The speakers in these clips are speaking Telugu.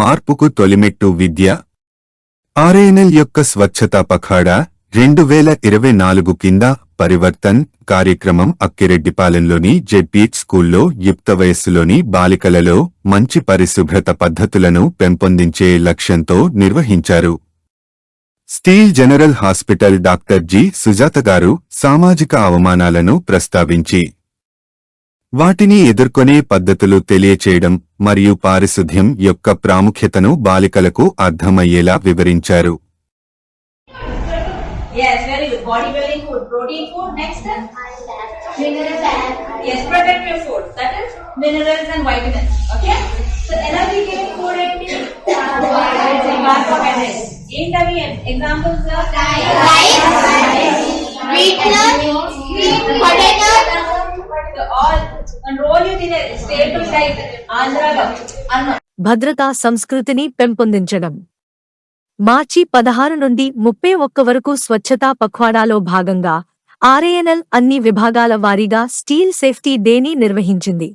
మార్పుకు తొలిమెట్టు విద్య. ఆర్ఏఎన్ఎల్ యొక్క స్వచ్ఛతా పఖాడా రెండు వేల ఇరవై నాలుగు కింద పరివర్తన్ కార్యక్రమం అక్కిరెడ్డిపాలెంలోని జెడ్పీట్ స్కూల్లో యుక్త వయస్సులోని బాలికలలో మంచి పరిశుభ్రత పద్ధతులను పెంపొందించే లక్ష్యంతో నిర్వహించారు. Steel general hospital doctor G. Sujatha garu సామాజిక అవమానాలను ప్రస్తావించి వాటిని ఎదుర్కొనే పద్ధతులు తెలియచేయడం మరియు పారిశుధ్యం యొక్క ప్రాముఖ్యతను బాలికలకు అర్థమయ్యేలా వివరించారు. ఏంటవి ఎగ్జాంపుల్స్ భద్రతా సంస్కృతిని పెంపొందించడం. మార్చి పదహారు నుండి ముప్పై ఒక్క వరకు స్వచ్ఛతా పఖ్వాడాలో భాగంగా ఆర్ఏఎన్ఎల్ అన్ని విభాగాల వారీగా స్టీల్ సేఫ్టీ డేని నిర్వహించింది.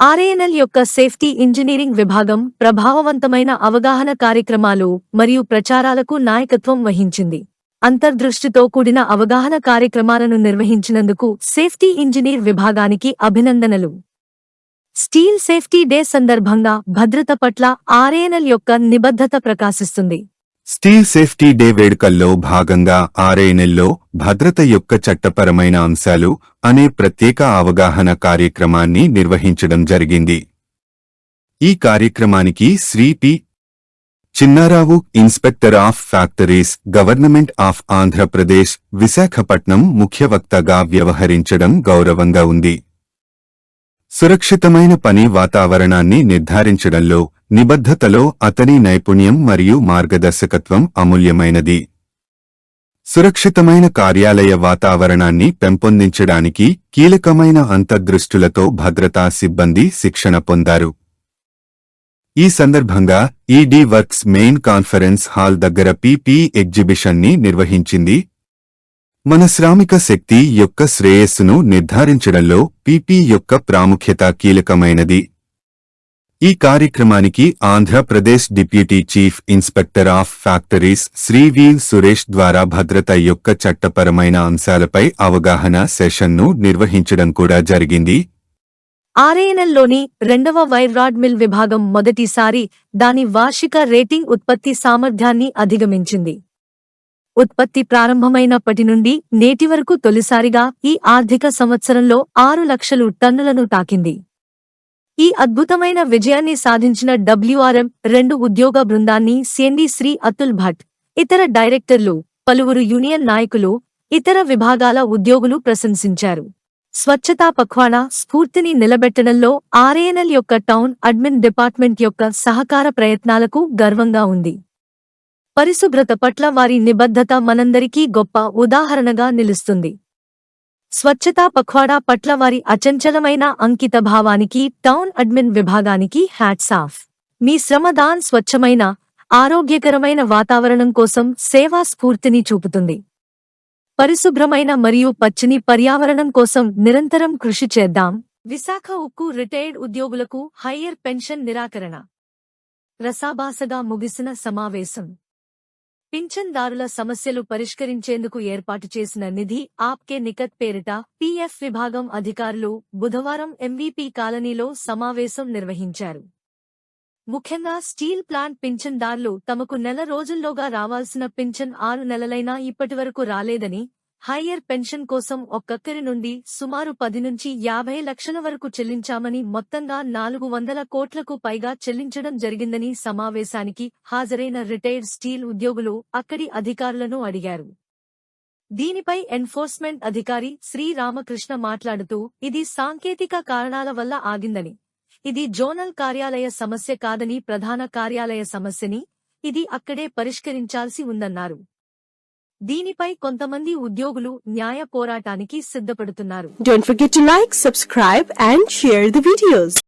ఆర్ఏఎన్ఎల్ యొక్క సేఫ్టీ ఇంజనీరింగ్ విభాగం ప్రభావవంతమైన అవగాహన కార్యక్రమాలు మరియు ప్రచారాలకు నాయకత్వం వహించింది. అంతర్దృష్టితో కూడిన అవగాహన కార్యక్రమాలను నిర్వహించినందుకు సేఫ్టీ ఇంజనీర్ విభాగానికి అభినందనలు. స్టీల్ సేఫ్టీ డే సందర్భంగా భద్రత పట్ల ఆర్ఏఎన్ఎల్ యొక్క నిబద్ధత ప్రకాశిస్తుంది. స్టీల్ సేఫ్టీ డే వేడుకల్లో భాగంగా ఆర్ఏఎన్ఎల్లో భద్రత యొక్క చట్టపరమైన అంశాలు అనే ప్రత్యేక అవగాహన కార్యక్రమాన్ని నిర్వహించడం జరిగింది. ఈ కార్యక్రమానికి Shri P. Chinnarao inspector of factories government of Andhra Pradesh Visakhapatnam ముఖ్య వక్తగా వ్యవహరించడం గౌరవంగా ఉంది. సురక్షితమైన పని వాతావరణాన్ని నిర్ధారించడంలో నిబద్ధతలో అతని నైపుణ్యం మరియు మార్గదర్శకత్వం అమూల్యమైనది. సురక్షితమైన కార్యాలయ వాతావరణాన్ని పెంపొందించడానికి కీలకమైన అంతర్దృష్టులతో భద్రతా సిబ్బంది శిక్షణ పొందారు. ఈ సందర్భంగా ED works main conference hall దగ్గర పీపీ ఎగ్జిబిషన్ని నిర్వహించింది. మన శ్రామిక శక్తి యొక్క శ్రేయస్సును నిర్ధారించడంలో పీపీ యొక్క ప్రాముఖ్యత కీలకమైనది. ఈ కార్యక్రమానికి Andhra Pradesh deputy chief inspector of factories Shri V Suresh ద్వారా భద్రత యొక్క చట్టపరమైన అంశాలపై అవగాహన సెషన్ను నిర్వహించడం కూడా జరిగింది. ఆర్ఏఎన్ఎల్లోని రెండవ వైర్ రాడ్ మిల్ విభాగం మొదటిసారి దాని వార్షిక రేటింగ్ ఉత్పత్తి సామర్థ్యాన్ని అధిగమించింది. ఉత్పత్తి ప్రారంభమైనప్పటి నుండి నేటి వరకు తొలిసారిగా ఈ ఆర్థిక సంవత్సరంలో ఆరు లక్షలు టన్నులను తాకింది. ఈ అద్భుతమైన విజయాన్ని సాధించిన డబ్ల్యూఆర్ఎం రెండు ఉద్యోగ బృందాన్ని సిఎండి శ్రీ అతుల్ భట్ ఇతర డైరెక్టర్లు పలువురు యూనియన్ నాయకులు ఇతర విభాగాల ఉద్యోగులు ప్రశంసించారు. స్వచ్ఛతా పఖ్వాడా స్ఫూర్తిని నిలబెట్టడంలో ఆర్ఏఎన్ఎల్ యొక్క టౌన్ అడ్మిన్ డిపార్ట్మెంట్ యొక్క సహకార ప్రయత్నాలకు గర్వంగా ఉంది. పరిశుభ్రత పట్ల వారి నిబద్ధత మనందరికీ గొప్ప ఉదాహరణగా నిలుస్తుంది. స్వచ్ఛతా పఖ్వాడా పట్ల వారి అచంచలమైన అంకిత భావానికి టౌన్ అడ్మిన్ విభాగానికి హ్యాట్స్ ఆఫ్. మీ శ్రమదాన్ స్వచ్ఛమైన ఆరోగ్యకరమైన వాతావరణం కోసం సేవా స్ఫూర్తిని చూపుతుంది. పరిశుభ్రమైన మరియు పచ్చని పర్యావరణం కోసం నిరంతరం కృషి చేద్దాం. విశాఖ ఉక్కు రిటైర్డ్ ఉద్యోగులకు హయ్యర్ పెన్షన్ నిరాకరణ. రసాభాసగా ముగిసిన సమావేశం. పింఛన్దారుల సమస్యలు పరిష్కరించేందుకు ఏర్పాటు చేసిన నిధి ఆప్కే నికత్ పేరిట పీఎఫ్ విభాగం అధికారులు బుధవారం ఎంవీపీ కాలనీలో సమావేశం నిర్వహించారు. ముఖ్యంగా స్టీల్ ప్లాంట్ పింఛన్దారులు తమకు నెల రోజుల్లోగా రావాల్సిన పింఛన్ ఆరు నెలలైనా ఇప్పటివరకు రాలేదని హయ్యర్ పెన్షన్ కోసం ఒక్కొక్కరి నుండి సుమారు పది నుంచి యాభై లక్షల వరకు చెల్లించామని మొత్తంగా నాలుగు వందల కోట్లకు పైగా చెల్లించడం జరిగిందని సమావేశానికి హాజరైన రిటైర్డ్ స్టీల్ ఉద్యోగులు అక్కడి అధికారులను అడిగారు. దీనిపై ఎన్ఫోర్స్మెంట్ అధికారి శ్రీరామకృష్ణ మాట్లాడుతూ ఇది సాంకేతిక కారణాల వల్ల ఆగిందని ఇది జోనల్ కార్యాలయ సమస్య కాదని ప్రధాన కార్యాలయ సమస్యని ఇది అక్కడే పరిష్కరించాల్సి ఉందన్నారు. దీనిపై కొంతమంది ఉద్యోగులు న్యాయ పోరాటానికి సిద్ధపడుతున్నారు. Don't forget to like subscribe and share the videos